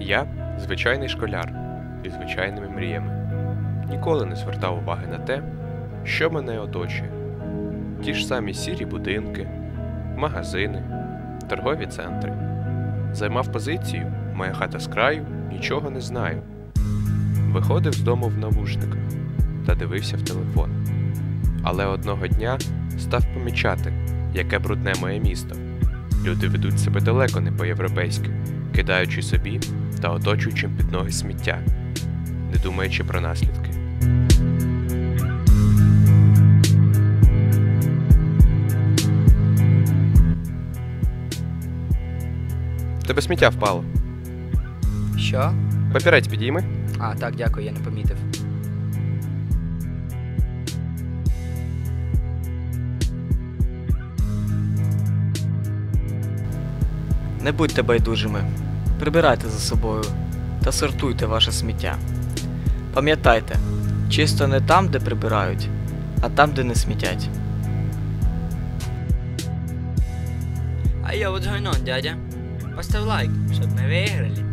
Я звичайний школяр зі звичайними мріями. Ніколи не звертав уваги на те, що мене оточує. Ті ж самі сірі будинки, магазини, торгові центри. Займав позицію Моя хата з краю нічого не знаю. Виходив з дому в навушниках та дивився в телефон. Але одного дня став помічати, яке брудне моє місто. Люди ведуть себе далеко не по-європейськи, кидаючи собі та оточуючим під ноги сміття, не думаючи про наслідки. Тебе сміття впало. Що? Папірець підійми. А, так, дякую, я не помітив. Не будьте байдужими, прибирайте за собою та сортуйте ваше сміття. Пам'ятайте, чисто не там, де прибирають, а там, де не смітять. А я what's going дядя? Постав лайк, щоб ми виграли.